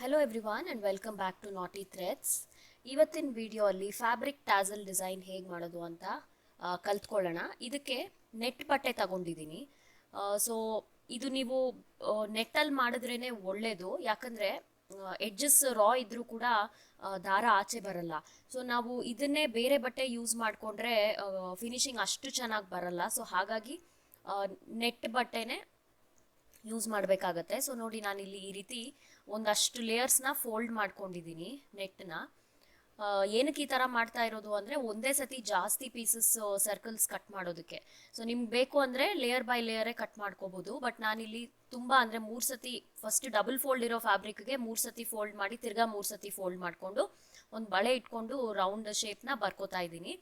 Hello everyone and welcome back to naughty threads ಇವತ್ತಿನ video ಅಲ್ಲಿ fabric tassel design ಹೇಗೆ ಮಾಡೋದು ಅಂತ ಕಲ್ತ್ಕೊಳ್ಳೋಣ. ಇದಕ್ಕೆ ನೆಟ್ ಬಟ್ಟೆ ತಗೊಂಡಿದ್ದೀನಿ. ಸೊ ಇದು ನೀವು ನೆಟ್ಟಲ್ಲಿ ಮಾಡಿದ್ರೇ ಒಳ್ಳೆಯದು ಯಾಕಂದರೆ ಎಡ್ಜಸ್ ರಾ ಇದ್ರೂ ಕೂಡ ದಾರ ಆಚೆ ಬರಲ್ಲ. ಸೊ ನಾವು ಇದನ್ನೇ ಬೇರೆ ಬಟ್ಟೆ ಯೂಸ್ ಮಾಡಿಕೊಂಡ್ರೆ ಫಿನಿಶಿಂಗ್ ಅಷ್ಟು ಚೆನ್ನಾಗಿ ಬರಲ್ಲ. ಸೊ ಹಾಗಾಗಿ ನೆಟ್ ಬಟ್ಟೆನೇ ಯೂಸ್ ಮಾಡಬೇಕಾಗತ್ತೆ. ಸೊ ನೋಡಿ ನಾನಿಲ್ಲಿ ಈ ರೀತಿ ಒಂದಷ್ಟು ಲೇಯರ್ಸ್ನ ಫೋಲ್ಡ್ ಮಾಡ್ಕೊಂಡಿದ್ದೀನಿ ನೆಟ್ನ ಏನಕ್ಕೆ ಈ ಥರ ಮಾಡ್ತಾ ಇರೋದು ಅಂದರೆ ಒಂದೇ ಸತಿ ಜಾಸ್ತಿ ಪೀಸಸ್ ಸರ್ಕಲ್ಸ್ ಕಟ್ ಮಾಡೋದಕ್ಕೆ. ಸೊ ನಿಮ್ಗೆ ಬೇಕು ಅಂದರೆ ಲೇಯರ್ ಬೈ ಲೇಯರೇ ಕಟ್ ಮಾಡ್ಕೋಬೋದು. ಬಟ್ ನಾನಿಲ್ಲಿ ತುಂಬ ಅಂದರೆ ಮೂರು ಸತಿ ಫಸ್ಟ್ ಡಬಲ್ ಫೋಲ್ಡ್ ಇರೋ ಫ್ಯಾಬ್ರಿಕ್ಗೆ ಮೂರು ಸತಿ ಫೋಲ್ಡ್ ಮಾಡಿ ತಿರ್ಗಾ ಮೂರು ಸತಿ ಫೋಲ್ಡ್ ಮಾಡಿಕೊಂಡು ಒಂದು ಬಳೆ ಇಟ್ಕೊಂಡು ರೌಂಡ್ ಶೇಪ್ನ ಬರ್ಕೋತಾ ಇದ್ದೀನಿ.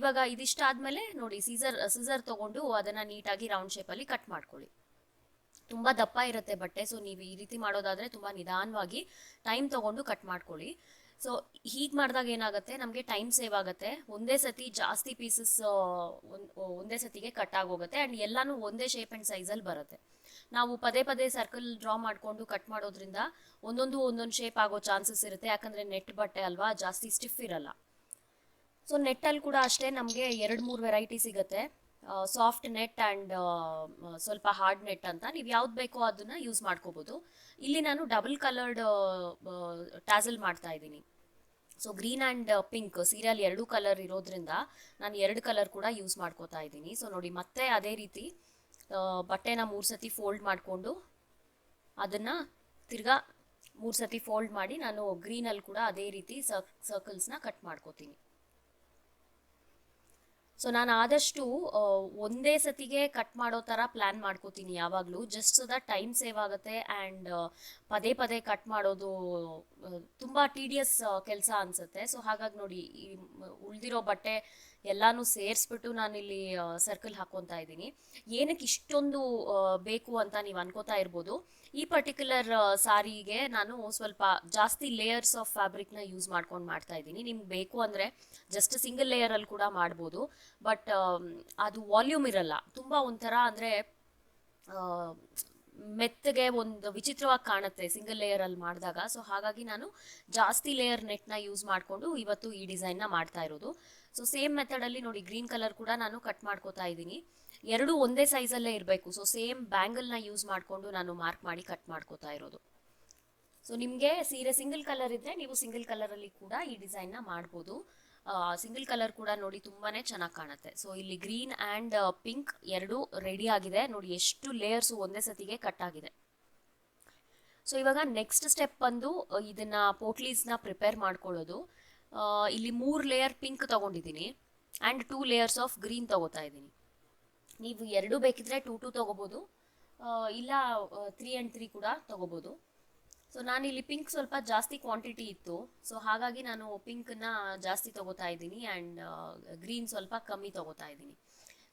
ಇವಾಗ ಇದಿಷ್ಟಾದ್ಮೇಲೆ ನೋಡಿ ಸೀಸರ್ ಸೀಸರ್ ತೊಗೊಂಡು ಅದನ್ನು ನೀಟಾಗಿ ರೌಂಡ್ ಶೇಪಲ್ಲಿ ಕಟ್ ಮಾಡ್ಕೊಳ್ಳಿ. ತುಂಬ ದಪ್ಪ ಇರುತ್ತೆ ಬಟ್ಟೆ ಸೊ ನೀವು ಈ ರೀತಿ ಮಾಡೋದಾದರೆ ತುಂಬ ನಿಧಾನವಾಗಿ ಟೈಮ್ ತಗೊಂಡು ಕಟ್ ಮಾಡ್ಕೊಳ್ಳಿ. ಸೊ ಹೀಗೆ ಮಾಡಿದಾಗ ಏನಾಗುತ್ತೆ? ನಮಗೆ ಟೈಮ್ ಸೇವ್ ಆಗುತ್ತೆ. ಒಂದೇ ಸತಿ ಜಾಸ್ತಿ ಪೀಸಸ್ ಒಂದೇ ಸತಿಗೆ ಕಟ್ ಆಗೋಗುತ್ತೆ. ಆ್ಯಂಡ್ ಎಲ್ಲನೂ ಒಂದೇ ಶೇಪ್ ಆ್ಯಂಡ್ ಸೈಜಲ್ಲಿ ಬರುತ್ತೆ. ನಾವು ಪದೇ ಪದೇ ಸರ್ಕಲ್ ಡ್ರಾ ಮಾಡಿಕೊಂಡು ಕಟ್ ಮಾಡೋದ್ರಿಂದ ಒಂದೊಂದು ಒಂದೊಂದು ಶೇಪ್ ಆಗೋ ಚಾನ್ಸಸ್ ಇರುತ್ತೆ. ಯಾಕಂದರೆ ನೆಟ್ ಬಟ್ಟೆ ಅಲ್ವಾ? ಜಾಸ್ತಿ ಸ್ಟಿಫ್ ಇರಲ್ಲ. ಸೊ ನೆಟ್ಟಲ್ಲಿ ಕೂಡ ಅಷ್ಟೇ ನಮಗೆ ಎರಡು, ಮೂರು ವೆರೈಟಿ ಸಿಗುತ್ತೆ. ಸಾಫ್ಟ್ ನೆಟ್ ಆ್ಯಂಡ್ ಸ್ವಲ್ಪ ಹಾರ್ಡ್ ನೆಟ್ ಅಂತ. ನೀವು ಯಾವ್ದು ಬೇಕೋ ಅದನ್ನು ಯೂಸ್ ಮಾಡ್ಕೋಬೋದು. ಇಲ್ಲಿ ನಾನು ಡಬಲ್ ಕಲರ್ಡ್ ಟ್ಯಾಸಲ್ ಮಾಡ್ತಾ ಇದ್ದೀನಿ. So green and pink serial ಎರಡು ಕಲರ್ ಇರೋದ್ರಿಂದ ನಾನು ಎರಡು ಕಲರ್ ಕೂಡ ಯೂಸ್ ಮಾಡ್ಕೋತಾ ಇದ್ದೀನಿ. ಸೊ ನೋಡಿ, ಮತ್ತೆ ಅದೇ ರೀತಿ ಬಟ್ಟೆನ ಮೂರು ಸತಿ ಫೋಲ್ಡ್ ಮಾಡಿಕೊಂಡು ಅದನ್ನು ತಿರ್ಗಾ ಮೂರು ಸತಿ ಫೋಲ್ಡ್ ಮಾಡಿ ನಾನು ಗ್ರೀನಲ್ಲಿ ಕೂಡ ಅದೇ ರೀತಿ ಸರ್ಕಲ್ಸ್ನ ಕಟ್ ಮಾಡ್ಕೋತೀನಿ. ಸೊ ನಾನು ಆದಷ್ಟು ಒಂದೇ ಸತಿಗೆ ಕಟ್ ಮಾಡೋ ಥರ ಪ್ಲ್ಯಾನ್ ಮಾಡ್ಕೋತೀನಿ ಯಾವಾಗಲೂ just so that time save ಆಗುತ್ತೆ ಆ್ಯಂಡ್ ಪದೇ ಪದೇ ಕಟ್ ಮಾಡೋದು ತುಂಬ ಟೀಡಿಯಸ್ ಕೆಲಸ ಅನಿಸುತ್ತೆ. ಸೊ ಹಾಗಾಗಿ ನೋಡಿ, ಈ, ಉಳಿದಿರೋ ಬಟ್ಟೆ ಎಲ್ಲಾನು ಸೇರಿಸ್ಬಿಟ್ಟು ನಾನಿಲ್ಲಿ ಸರ್ಕಲ್ ಹಾಕ್ಕೊತಾ ಇದ್ದೀನಿ. ಏನಕ್ಕೆ ಇಷ್ಟೊಂದು ಬೇಕು ಅಂತ ನೀವು ಅನ್ಕೋತಾ ಇರ್ಬೋದು. ಈ ಪರ್ಟಿಕ್ಯುಲರ್ ಸಾರಿಗೆ ನಾನು ಸ್ವಲ್ಪ ಜಾಸ್ತಿ ಲೇಯರ್ಸ್ ಆಫ್ ಫ್ಯಾಬ್ರಿಕ್ನ ಯೂಸ್ ಮಾಡ್ಕೊಂಡು ಮಾಡ್ತಾ ಇದ್ದೀನಿ. ನಿಮ್ಗೆ ಬೇಕು ಅಂದರೆ ಜಸ್ಟ್ ಸಿಂಗಲ್ ಲೇಯರಲ್ಲಿ ಕೂಡ ಮಾಡ್ಬೋದು. ಬಟ್ ಅದು ವಾಲ್ಯೂಮ್ ಇರಲ್ಲ. ತುಂಬ ಒಂಥರ ಅಂದರೆ ಮೆತ್ತಗೆ ಒಂದು ವಿಚಿತ್ರವಾಗಿ ಕಾಣುತ್ತೆ ಸಿಂಗಲ್ ಲೇಯರ್ ಅಲ್ಲಿ ಮಾಡಿದಾಗ. ಸೊ ಹಾಗಾಗಿ ನಾನು ಜಾಸ್ತಿ ಲೇಯರ್ ನೆಟ್ನ ಯೂಸ್ ಮಾಡಿಕೊಂಡು ಇವತ್ತು ಈ ಡಿಸೈನ್ನ ಮಾಡ್ತಾ ಇರೋದು. ಸೊ ಸೇಮ್ ಮೆಥಡಲ್ಲಿ ನೋಡಿ ಗ್ರೀನ್ ಕಲರ್ ಕೂಡ ನಾನು ಕಟ್ ಮಾಡ್ಕೋತಾ ಇದ್ದೀನಿ. ಎರಡೂ ಒಂದೇ ಅಲ್ಲೇ ಇರಬೇಕು. ಸೊ ಸೇಮ್ ಬ್ಯಾಂಗಲ್ನ ಯೂಸ್ ಮಾಡಿಕೊಂಡು ನಾನು ಮಾರ್ಕ್ ಮಾಡಿ ಕಟ್ ಮಾಡ್ಕೋತಾ ಇರೋದು. ಸೊ ನಿಮಗೆ ಸೀರೆ ಸಿಂಗಲ್ ಕಲರ್ ಇದ್ದರೆ ನೀವು ಸಿಂಗಲ್ ಕಲರ್ ಅಲ್ಲಿ ಕೂಡ ಈ ಡಿಸೈನ್ನ ಮಾಡ್ಬೋದು. ಸಿಂಗಲ್ ಕಲರ್ ಕೂಡ ನೋಡಿ ತುಂಬಾನೇ ಚೆನ್ನಾಗಿ ಕಾಣುತ್ತೆ. ಸೊ ಇಲ್ಲಿ ಗ್ರೀನ್ ಆ್ಯಂಡ್ ಪಿಂಕ್ ಎರಡು ರೆಡಿ ಆಗಿದೆ. ನೋಡಿ ಎಷ್ಟು ಲೇಯರ್ಸು ಒಂದೇ ಸತಿಗೆ ಕಟ್ ಆಗಿದೆ. ಸೊ ಇವಾಗ ನೆಕ್ಸ್ಟ್ ಸ್ಟೆಪ್ ಬಂದು ಇದನ್ನ ಪೋಟ್ಲೀಸ್ನ ಪ್ರಿಪೇರ್ ಮಾಡ್ಕೊಳ್ಳೋದು. ಇಲ್ಲಿ ಮೂರು ಲೇಯರ್ ಪಿಂಕ್ ತಗೊಂಡಿದ್ದೀನಿ and two layers of green ತಗೋತಾ ಇದ್ದೀನಿ. ನೀವು ಎರಡು ಬೇಕಿದ್ರೆ ಟೂ ಟೂ ತಗೋಬೋದು. ಇಲ್ಲ ತ್ರೀ ಆ್ಯಂಡ್ ತ್ರೀ ಕೂಡ ತಗೋಬೋದು. ಸೊ ನಾನು ಇಲ್ಲಿ ಪಿಂಕ್ ಸ್ವಲ್ಪ ಜಾಸ್ತಿ ಕ್ವಾಂಟಿಟಿ ಇತ್ತು. ಸೊ ಹಾಗಾಗಿ ನಾನು ಪಿಂಕನ್ನ ಜಾಸ್ತಿ ತಗೋತಾ ಇದ್ದೀನಿ ಆ್ಯಂಡ್ ಗ್ರೀನ್ ಸ್ವಲ್ಪ ಕಮ್ಮಿ ತಗೋತಾ ಇದ್ದೀನಿ.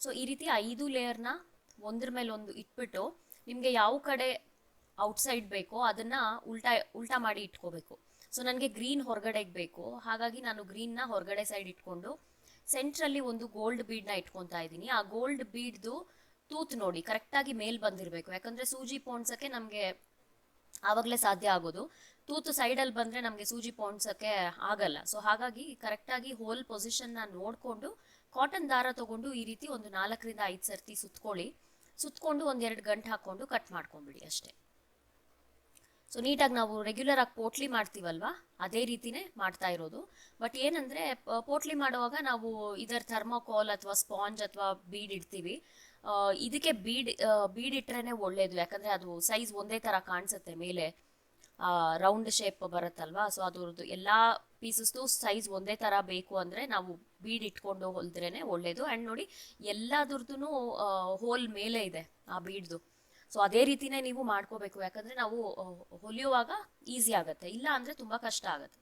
ಸೊ ಈ ರೀತಿ ಐದು ಲೇಯರ್ನ ಒಂದ್ರ ಮೇಲೆ ಒಂದು ಇಟ್ಬಿಟ್ಟು ನಿಮಗೆ ಯಾವ ಕಡೆ ಔಟ್ಸೈಡ್ ಬೇಕೋ ಅದನ್ನು ಉಲ್ಟಾ ಉಲ್ಟಾ ಮಾಡಿ ಇಟ್ಕೋಬೇಕು. ಸೊ ನನಗೆ ಗ್ರೀನ್ ಹೊರಗಡೆಗೆ ಬೇಕು. ಹಾಗಾಗಿ ನಾನು ಗ್ರೀನ್ನ ಹೊರಗಡೆ ಸೈಡ್ ಇಟ್ಕೊಂಡು ಸೆಂಟ್ರಲ್ಲಿ ಒಂದು ಗೋಲ್ಡ್ ಬೀಡ್ನ ಇಟ್ಕೊತಾ ಇದ್ದೀನಿ. ಆ ಗೋಲ್ಡ್ ಬೀಡ್ದು ತೂತ್ ನೋಡಿ ಕರೆಕ್ಟಾಗಿ ಮೇಲ್ ಬಂದಿರಬೇಕು. ಯಾಕಂದರೆ ಸೂಜಿ ಪೋಣ್ಸಕ್ಕೆ ನಮಗೆ ಆವಾಗಲೇ ಸಾಧ್ಯ ಆಗೋದು. ತೂತು ಸೈಡಲ್ಲಿ ಬಂದರೆ ನಮಗೆ ಸೂಜಿ ಪೋಣಿಸೋಕ್ಕೆ ಆಗಲ್ಲ. ಸೊ ಹಾಗಾಗಿ ಕರೆಕ್ಟಾಗಿ ಹೋಲ್ ಪೊಸಿಷನ್ನ ನೋಡಿಕೊಂಡು ಕಾಟನ್ ದಾರ ತೊಗೊಂಡು ಈ ರೀತಿ ಒಂದು ನಾಲ್ಕರಿಂದ ಐದು ಸರ್ತಿ ಸುತ್ಕೊಳ್ಳಿ. ಸುತ್ಕೊಂಡು ಒಂದೆರಡು ಗಂಟೆ ಹಾಕ್ಕೊಂಡು ಕಟ್ ಮಾಡ್ಕೊಂಬಿಡಿ ಅಷ್ಟೇ. ಸೊ ನೀಟಾಗಿ ನಾವು ರೆಗ್ಯುಲರ್ ಆಗಿ ಪೋಟ್ಲಿ ಮಾಡ್ತೀವಲ್ವಾ? ಅದೇ ರೀತಿನೇ ಮಾಡ್ತಾ ಇರೋದು. ಬಟ್ ಏನಂದರೆ ಪೋಟ್ಲಿ ಮಾಡುವಾಗ ನಾವು ಇದರ ಥರ್ಮೋಕೋಲ್ ಅಥವಾ ಸ್ಪಾಂಜ್ ಅಥವಾ ಬೀಡ್ ಇಡ್ತೀವಿ. ಇದಕ್ಕೆ ಬೀಡ್ ಬೀಡ್ ಇಟ್ರೇನೆ ಒಳ್ಳೇದು. ಯಾಕಂದ್ರೆ ಅದು ಸೈಜ್ ಒಂದೇ ತರ ಕಾಣಿಸುತ್ತೆ ಮೇಲೆ. Round shape ಬರುತ್ತಲ್ವಾ? ಸೊ ಅದ್ರದ್ದು ಎಲ್ಲ ಪೀಸಸ್ದು ಸೈಜ್ ಒಂದೇ ತರ ಬೇಕು ಅಂದ್ರೆ ನಾವು ಬೀಡ್ ಇಟ್ಕೊಂಡು ಹೊಲ್ದ್ರೇನೆ ಒಳ್ಳೇದು. ಅಂಡ್ ನೋಡಿ ಎಲ್ಲದ್ರದ್ದು ಹೋಲ್ ಮೇಲೆ ಇದೆ ಆ ಬೀಡ್ದು. ಸೊ ಅದೇ ರೀತಿನೇ ನೀವು ಮಾಡ್ಕೋಬೇಕು. ಯಾಕಂದ್ರೆ ನಾವು ಹೊಲಿಯುವಾಗ ಈಸಿ ಆಗುತ್ತೆ. ಇಲ್ಲ ಅಂದ್ರೆ ತುಂಬಾ ಕಷ್ಟ ಆಗುತ್ತೆ.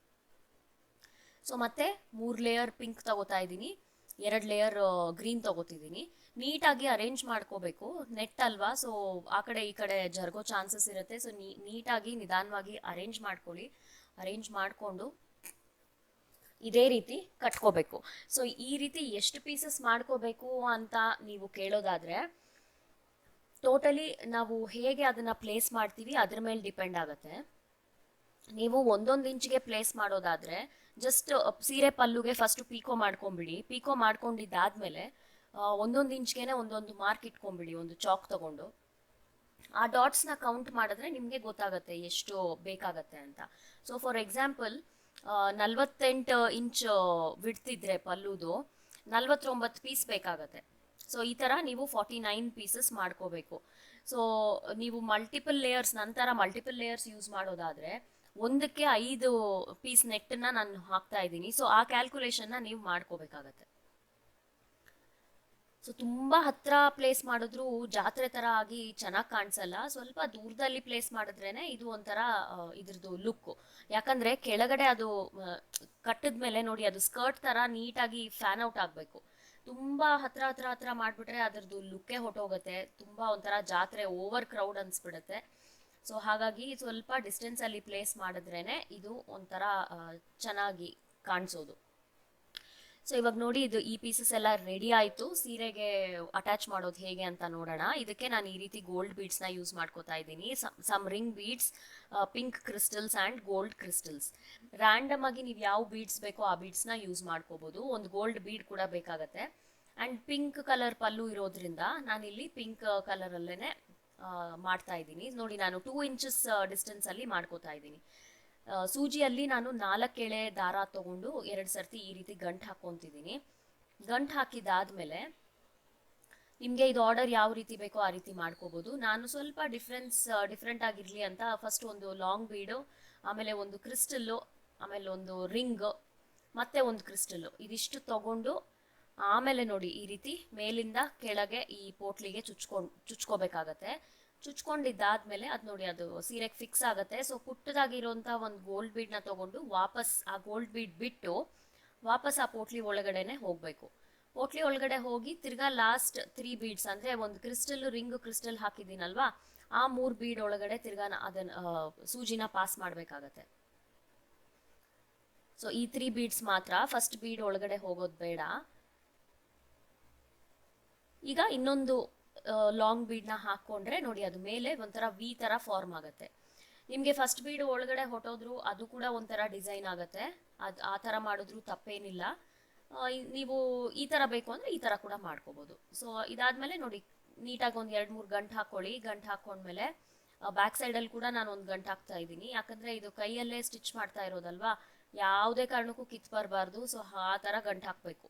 ಸೊ ಮತ್ತೆ ಮೂರು ಲೇಯರ್ ಪಿಂಕ್ ತಗೋತಾ ಇದ್ದೀನಿ. ಎರಡು ಲೇಯರ್ ಗ್ರೀನ್ ತಗೋತಿದ್ದೀನಿ. ನೀಟಾಗಿ ಅರೇಂಜ್ ಮಾಡ್ಕೋಬೇಕು. ನೆಟ್ ಅಲ್ವಾ? ಸೊ ಆ ಕಡೆ ಈ ಕಡೆ ಜರ್ಗೋ ಚಾನ್ಸಸ್ ಇರುತ್ತೆ. ಸೊ ನೀಟಾಗಿ, ನಿಧಾನವಾಗಿ ಅರೇಂಜ್ ಮಾಡ್ಕೊಳ್ಳಿ. ಅರೇಂಜ್ ಮಾಡಿಕೊಂಡು ಇದೇ ರೀತಿ ಕಟ್ಕೋಬೇಕು. ಸೊ ಈ ರೀತಿ ಎಷ್ಟು ಪೀಸಸ್ ಮಾಡ್ಕೋಬೇಕು ಅಂತ ನೀವು ಕೇಳೋದಾದ್ರೆ ಟೋಟಲಿ ನಾವು ಹೇಗೆ ಅದನ್ನ ಪ್ಲೇಸ್ ಮಾಡ್ತೀವಿ ಅದ್ರ ಮೇಲೆ ಡಿಪೆಂಡ್ ಆಗುತ್ತೆ. ನೀವು ಒಂದೊಂದು ಇಂಚಿಗೆ ಪ್ಲೇಸ್ ಮಾಡೋದಾದ್ರೆ ಜಸ್ಟ್ ಸೀರೆ ಪಲ್ಲುಗೆ ಫಸ್ಟ್ ಪೀಕೋ ಮಾಡ್ಕೊಂಬಿಡಿ. ಪೀಕೋ ಮಾಡ್ಕೊಂಡಿದ್ದಾದ್ಮೇಲೆ ಒಂದೊಂದು ಇಂಚ್ಗೆನೆ ಒಂದೊಂದು ಮಾರ್ಕ್ ಇಟ್ಕೊಂಬಿಡಿ, ಒಂದು ಚಾಕ್ ತಗೊಂಡು. ಆ ಡಾಟ್ಸ್ನ ಕೌಂಟ್ ಮಾಡಿದ್ರೆ ನಿಮಗೆ ಗೊತ್ತಾಗುತ್ತೆ ಎಷ್ಟು ಬೇಕಾಗತ್ತೆ ಅಂತ. ಸೊ ಫಾರ್ ಎಕ್ಸಾಂಪಲ್ ನಲ್ವತ್ತೆಂಟು ಇಂಚ್ ಬಿಡ್ತಿದ್ರೆ ಪಲ್ಲುದು, ನಲ್ವತ್ತೊಂಬತ್ತು ಪೀಸ್ ಬೇಕಾಗತ್ತೆ. ಸೊ ಈ ಥರ ನೀವು ಫಾರ್ಟಿ ನೈನ್ ಪೀಸಸ್ ಮಾಡ್ಕೋಬೇಕು. ಸೊ ನೀವು ಮಲ್ಟಿಪಲ್ ಲೇಯರ್ಸ್ ನಂತರ ಮಲ್ಟಿಪಲ್ ಲೇಯರ್ಸ್ ಯೂಸ್ ಮಾಡೋದಾದ್ರೆ ಒಂದಕ್ಕೆ ಐದು ಪೀಸ್ ನೆಟ್ಟನ್ನ ನಾನು ಹಾಕ್ತಾ ಇದ್ದೀನಿ. ಸೊ ಆ ಕ್ಯಾಲ್ಕುಲೇಷನ್ನ ನೀವು ಮಾಡ್ಕೋಬೇಕಾಗತ್ತೆ. ಸೊ ತುಂಬಾ ಹತ್ರ ಪ್ಲೇಸ್ ಮಾಡಿದ್ರು ಜಾತ್ರೆ ತರ ಆಗಿ ಚೆನ್ನಾಗಿ ಕಾಣಿಸಲ್ಲ. ಸ್ವಲ್ಪ ದೂರದಲ್ಲಿ ಪ್ಲೇಸ್ ಮಾಡಿದ್ರೇನೆ ಇದು ಒಂಥರ ಇದ್ರದ್ದು ಲುಕ್ ಯಾಕಂದ್ರೆ ಕೆಳಗಡೆ ಅದು ಕಟ್ಟದ ಮೇಲೆ ನೋಡಿ, ಅದು ಸ್ಕರ್ಟ್ ತರ ನೀಟಾಗಿ ಫ್ಯಾನ್ ಔಟ್ ಆಗಬೇಕು. ತುಂಬಾ ಹತ್ರ ಹತ್ರ ಹತ್ರ ಮಾಡ್ಬಿಟ್ರೆ ಅದ್ರದ್ದು ಲುಕ್ಕೇ ಹೊಟ್ಟೋಗುತ್ತೆ ತುಂಬಾ ಒಂಥರ ಜಾತ್ರೆ ಓವರ್ ಕ್ರೌಡ್ ಅನ್ಸ್ಬಿಡುತ್ತೆ. ಸೊ ಹಾಗಾಗಿ ಸ್ವಲ್ಪ ಡಿಸ್ಟೆನ್ಸ್ ಅಲ್ಲಿ ಪ್ಲೇಸ್ ಮಾಡಿದ್ರೇನೆ ಇದು ಒಂಥರ ಚೆನ್ನಾಗಿ ಕಾಣಿಸೋದು. ಸೊ ಇವಾಗ ನೋಡಿ ಇದು ಈ ಪೀಸಸ್ ಎಲ್ಲ ರೆಡಿ ಆಯಿತು. ಸೀರೆಗೆ ಅಟ್ಯಾಚ್ ಮಾಡೋದು ಹೇಗೆ ಅಂತ ನೋಡೋಣ. ಇದಕ್ಕೆ ನಾನು ಈ ರೀತಿ ಗೋಲ್ಡ್ ಬೀಡ್ಸ್ನ ಯೂಸ್ ಮಾಡ್ಕೋತಾ ಇದ್ದೀನಿ. Some ring beads pink crystals and gold crystals random ಆಗಿ ನೀವು ಯಾವ ಬೀಡ್ಸ್ ಬೇಕೋ ಆ ಬೀಡ್ಸ್ನ ಯೂಸ್ ಮಾಡ್ಕೋಬೋದು. ಒಂದು ಗೋಲ್ಡ್ ಬೀಡ್ ಕೂಡ ಬೇಕಾಗತ್ತೆ. ಆ್ಯಂಡ್ ಪಿಂಕ್ ಕಲರ್ ಪಲ್ಲು ಇರೋದ್ರಿಂದ ನಾನಿಲ್ಲಿ ಪಿಂಕ್ ಕಲರಲ್ಲೇ ಮಾಡ್ತಾ ಇದ್ದೀನಿ. ನೋಡಿ, ನಾನು ಟೂ ಇಂಚಸ್ ಡಿಸ್ಟೆನ್ಸಲ್ಲಿ ಮಾಡ್ಕೋತಾ ಇದ್ದೀನಿ. ಸೂಜಿಯಲ್ಲಿ ನಾನು ನಾಲ್ಕು ಎಳೆ ದಾರ ತಗೊಂಡು ಎರಡು ಸರ್ತಿ ಈ ರೀತಿ ಗಂಟು ಹಾಕ್ಕೊತಿದ್ದೀನಿ. ಗಂಟು ಹಾಕಿದಾದ್ಮೇಲೆ ನಿಮಗೆ ಇದು ಆರ್ಡರ್ ಯಾವ ರೀತಿ ಬೇಕೋ ಆ ರೀತಿ ಮಾಡ್ಕೋಬೋದು. ನಾನು ಸ್ವಲ್ಪ ಡಿಫ್ರೆನ್ಸ್ ಡಿಫ್ರೆಂಟ್ ಆಗಿರಲಿ ಅಂತ ಫಸ್ಟ್ ಒಂದು ಲಾಂಗ್ ಬೀಡು ಆಮೇಲೆ ಒಂದು ಕ್ರಿಸ್ಟಲ್ಲು ಆಮೇಲೆ ಒಂದು ರಿಂಗ್ ಮತ್ತೆ ಒಂದು ಕ್ರಿಸ್ಟಲ್ಲು ಇದಿಷ್ಟು ತಗೊಂಡು ಆಮೇಲೆ ನೋಡಿ, ಈ ರೀತಿ ಮೇಲಿಂದ ಕೆಳಗೆ ಈ ಪೋಟ್ಲಿಗೆ ಚುಚ್ಕೊಂಡು ಚುಚ್ಕೋಬೇಕಾಗತ್ತೆ. ಚುಚ್ಕೊಂಡಿದ್ದಾದ್ಮೇಲೆ ಅದು ನೋಡಿ, ಅದು ಸೀರೆಗೆ ಫಿಕ್ಸ್ ಆಗುತ್ತೆ. ಸೊ ಪುಟ್ಟದಾಗಿರೋಂಥ ಒಂದು ಗೋಲ್ಡ್ ಬೀಡ್ನ ತಗೊಂಡು ವಾಪಸ್ ಆ ಗೋಲ್ಡ್ ಬೀಡ್ ಬಿಟ್ಟು ವಾಪಸ್ ಆ ಪೋಟ್ಲಿ ಒಳಗಡೆನೆ ಹೋಗಬೇಕು. ಪೋಟ್ಲಿ ಒಳಗಡೆ ಹೋಗಿ ತಿರ್ಗಾ ಲಾಸ್ಟ್ ತ್ರೀ ಬೀಡ್ಸ್ ಅಂದರೆ ಒಂದು ಕ್ರಿಸ್ಟಲ್ ರಿಂಗ್ ಕ್ರಿಸ್ಟಲ್ ಹಾಕಿದ್ದೀನಲ್ವಾ, ಆ ಮೂರು ಬೀಡ್ ಒಳಗಡೆ ತಿರ್ಗಾ ಅದನ್ನ ಸೂಜಿನ ಪಾಸ್ ಮಾಡ್ಬೇಕಾಗತ್ತೆ. ಸೊ ಈ ತ್ರೀ ಬೀಡ್ಸ್ ಮಾತ್ರ. ಫಸ್ಟ್ ಬೀಡ್ ಒಳಗಡೆ ಹೋಗೋದು ಬೇಡ. ಈಗ ಇನ್ನೊಂದು ಲಾಂಗ್ ಬೀಡ್ನ ಹಾಕ್ಕೊಂಡ್ರೆ ನೋಡಿ ಅದು ಮೇಲೆ ಒಂಥರ ವಿ ಥರ ಫಾರ್ಮ್ ಆಗುತ್ತೆ. ನಿಮಗೆ ಫಸ್ಟ್ ಬೀಡ್ ಒಳಗಡೆ ಹೊಟ್ಟೋದ್ರು ಅದು ಕೂಡ ಒಂಥರ ಡಿಸೈನ್ ಆಗುತ್ತೆ. ಅದು, ಆ ಥರ ಮಾಡಿದ್ರು ತಪ್ಪೇನಿಲ್ಲ. ನೀವು ಈ ಥರ ಬೇಕು ಅಂದರೆ ಈ ಥರ ಕೂಡ ಮಾಡ್ಕೋಬೋದು. ಸೊ ಇದಾದಮೇಲೆ ನೋಡಿ, ನೀಟಾಗಿ ಒಂದು ಎರಡು ಮೂರು ಗಂಟು ಹಾಕ್ಕೊಳ್ಳಿ ಗಂಟು ಹಾಕೊಂಡ್ಮೇಲೆ ಬ್ಯಾಕ್ ಸೈಡಲ್ಲಿ ಕೂಡ ನಾನು ಒಂದು ಗಂಟು ಹಾಕ್ತಾ ಇದ್ದೀನಿ. ಯಾಕಂದರೆ ಇದು ಕೈಯಲ್ಲೇ ಸ್ಟಿಚ್ ಮಾಡ್ತಾ ಇರೋದಲ್ವಾ? ಯಾವುದೇ ಕಾರಣಕ್ಕೂ ಕಿತ್ ಬರಬಾರ್ದು ಸೊ ಆ ಥರ ಗಂಟು ಹಾಕಬೇಕು.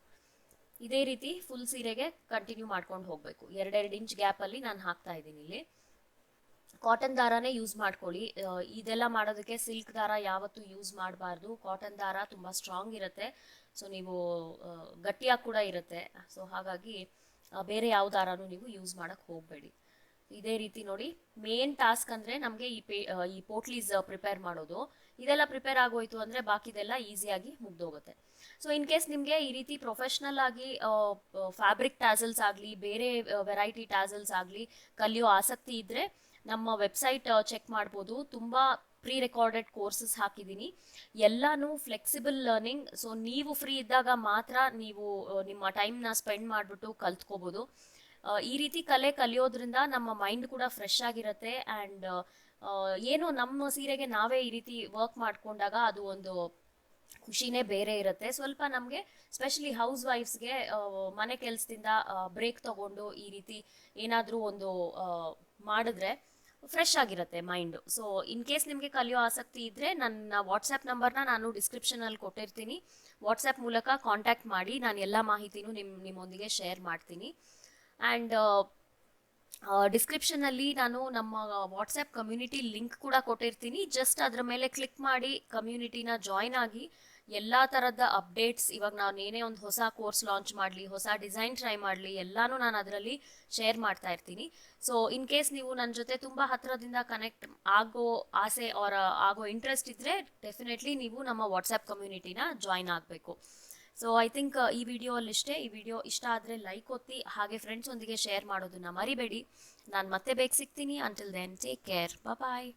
ಇದೇ ರೀತಿ ಫುಲ್ ಸೀರೆಗೆ ಕಂಟಿನ್ಯೂ ಮಾಡ್ಕೊಂಡು ಹೋಗಬೇಕು. ಎರಡೆರಡು ಇಂಚ್ ಗ್ಯಾಪ್ ಅಲ್ಲಿ ನಾನು ಹಾಕ್ತಾ ಇದ್ದೀನಿ ಇಲ್ಲಿ. ಕಾಟನ್ ದಾರಾನೇ ಯೂಸ್ ಮಾಡ್ಕೊಳ್ಳಿ. ಇದೆಲ್ಲ ಮಾಡೋದಕ್ಕೆ ಸಿಲ್ಕ್ ದಾರ ಯಾವತ್ತೂ ಯೂಸ್ ಮಾಡಬಾರ್ದು. ಕಾಟನ್ ದಾರ ತುಂಬ ಸ್ಟ್ರಾಂಗ್ ಇರುತ್ತೆ. ಸೊ ನೀವು ಗಟ್ಟಿಯಾಗಿ ಕೂಡ ಇರುತ್ತೆ. ಸೊ ಹಾಗಾಗಿ ಬೇರೆ ಯಾವ ದಾರಾನು ನೀವು ಯೂಸ್ ಮಾಡೋಕ್ಕೆ ಹೋಗಬೇಡಿ. ಇದೇ ರೀತಿ ನೋಡಿ. ಮೇನ್ ಟಾಸ್ಕ್ ಅಂದ್ರೆ ನಮಗೆ ಈ ಪೇ ಈ ಪೋಟ್ಲೀಸ್ ಪ್ರಿಪೇರ್ ಮಾಡೋದು. ಇದೆಲ್ಲ ಪ್ರಿಪೇರ್ ಆಗೋಯ್ತು ಅಂದರೆ ಬಾಕಿದೆಲ್ಲ ಈಸಿಯಾಗಿ ಮುಗ್ದೋಗುತ್ತೆ. ಸೊ ಇನ್ ಕೇಸ್ ನಿಮಗೆ ಈ ರೀತಿ ಪ್ರೊಫೆಷ್ನಲ್ ಆಗಿ ಫ್ಯಾಬ್ರಿಕ್ ಟ್ಯಾಸಲ್ಸ್ ಆಗಲಿ ಬೇರೆ ವೆರೈಟಿ ಟ್ಯಾಸಲ್ಸ್ ಆಗಲಿ ಕಲಿಯೋ ಆಸಕ್ತಿ ಇದ್ದರೆ ನಮ್ಮ ವೆಬ್ಸೈಟ್ ಚೆಕ್ ಮಾಡ್ಬೋದು. ತುಂಬಾ ಪ್ರೀ ರೆಕಾರ್ಡೆಡ್ ಕೋರ್ಸಸ್ ಹಾಕಿದ್ದೀನಿ ಎಲ್ಲಾನು ಫ್ಲೆಕ್ಸಿಬಲ್ ಲರ್ನಿಂಗ್ ಸೊ ನೀವು ಫ್ರೀ ಇದ್ದಾಗ ಮಾತ್ರ ನೀವು ನಿಮ್ಮ ಟೈಮ್ನ ಸ್ಪೆಂಡ್ ಮಾಡಿಬಿಟ್ಟು ಕಲ್ತ್ಕೋಬೋದು. ಆ, ಈ ರೀತಿ ಕಲೆ ಕಲಿಯೋದ್ರಿಂದ ನಮ್ಮ ಮೈಂಡ್ ಕೂಡ ಫ್ರೆಶ್ ಆಗಿರುತ್ತೆ ಆ್ಯಂಡ್ ಏನು ನಮ್ಮ ಸೀರೆಗೆ ನಾವೇ ಈ ರೀತಿ ವರ್ಕ್ ಮಾಡ್ಕೊಂಡಾಗ ಅದು ಒಂದು ಖುಷಿನೇ ಬೇರೆ ಇರುತ್ತೆ. ಸ್ವಲ್ಪ ನಮಗೆ ಸ್ಪೆಷಲಿ ಹೌಸ್ ವೈಫ್ಸ್ಗೆ ಮನೆ ಕೆಲಸದಿಂದ ಬ್ರೇಕ್ ತಗೊಂಡು ಈ ರೀತಿ ಏನಾದರೂ ಒಂದು ಮಾಡಿದ್ರೆ ಫ್ರೆಶ್ ಆಗಿರುತ್ತೆ ಮೈಂಡ್ ಸೊ ಇನ್ ಕೇಸ್ ನಿಮಗೆ ಕಲಿಯೋ ಆಸಕ್ತಿ ಇದ್ದರೆ ನನ್ನ ವಾಟ್ಸ್ಆ್ಯಪ್ ನಂಬರ್ನ ನಾನು ಡಿಸ್ಕ್ರಿಪ್ಷನಲ್ಲಿ ಕೊಟ್ಟಿರ್ತೀನಿ. ವಾಟ್ಸ್ಆ್ಯಪ್ ಮೂಲಕ ಕಾಂಟ್ಯಾಕ್ಟ್ ಮಾಡಿ ನಾನು ಎಲ್ಲ ಮಾಹಿತಿನೂ ನಿಮ್ಮ ನಿಮ್ಮೊಂದಿಗೆ ಶೇರ್ ಮಾಡ್ತೀನಿ. ಆ್ಯಂಡ್ ಡಿಸ್ಕ್ರಿಪ್ಷನಲ್ಲಿ ನಾನು ನಮ್ಮ ವಾಟ್ಸಾಪ್ ಕಮ್ಯುನಿಟಿ ಲಿಂಕ್ ಕೂಡ ಕೊಟ್ಟಿರ್ತೀನಿ. ಜಸ್ಟ್ ಅದರ ಮೇಲೆ ಕ್ಲಿಕ್ ಮಾಡಿ ಕಮ್ಯುನಿಟಿನ ಜಾಯ್ನ್ ಆಗಿ ಎಲ್ಲ ಥರದ ಅಪ್ಡೇಟ್ಸ್ ಇವಾಗ ನಾನು ಏನೇ ಒಂದು ಹೊಸ ಕೋರ್ಸ್ ಲಾಂಚ್ ಮಾಡಲಿ, ಹೊಸ ಡಿಸೈನ್ ಟ್ರೈ ಮಾಡಲಿ, ಎಲ್ಲಾನು ನಾನು ಅದರಲ್ಲಿ ಶೇರ್ ಮಾಡ್ತಾ ಇರ್ತೀನಿ. ಸೊ ಇನ್ ಕೇಸ್ ನೀವು ನನ್ನ ಜೊತೆ ತುಂಬ ಹತ್ತಿರದಿಂದ ಕನೆಕ್ಟ್ ಆಗೋ ಆಸೆ ಅವರ ಆಗೋ ಇಂಟ್ರೆಸ್ಟ್ ಇದ್ದರೆ ಡೆಫಿನೆಟ್ಲಿ ನೀವು ನಮ್ಮ ವಾಟ್ಸಪ್ ಕಮ್ಯುನಿಟಿನ ಜಾಯ್ನ್ ಆಗಬೇಕು. ಸೊ ಐ ಥಿಂಕ್ ಈ ವಿಡಿಯೋ ಅಲ್ಲಿಷ್ಟೇ ಈ ವಿಡಿಯೋ ಇಷ್ಟ ಆದರೆ ಲೈಕ್ ಒತ್ತಿ, ಹಾಗೆ ಫ್ರೆಂಡ್ಸ್ ಒಂದಿಗೆ ಶೇರ್ ಮಾಡೋದನ್ನ ಮರಿಬೇಡಿ. ನಾನು ಮತ್ತೆ ಬೇಗ ಸಿಗ್ತೀನಿ. Until then take care bye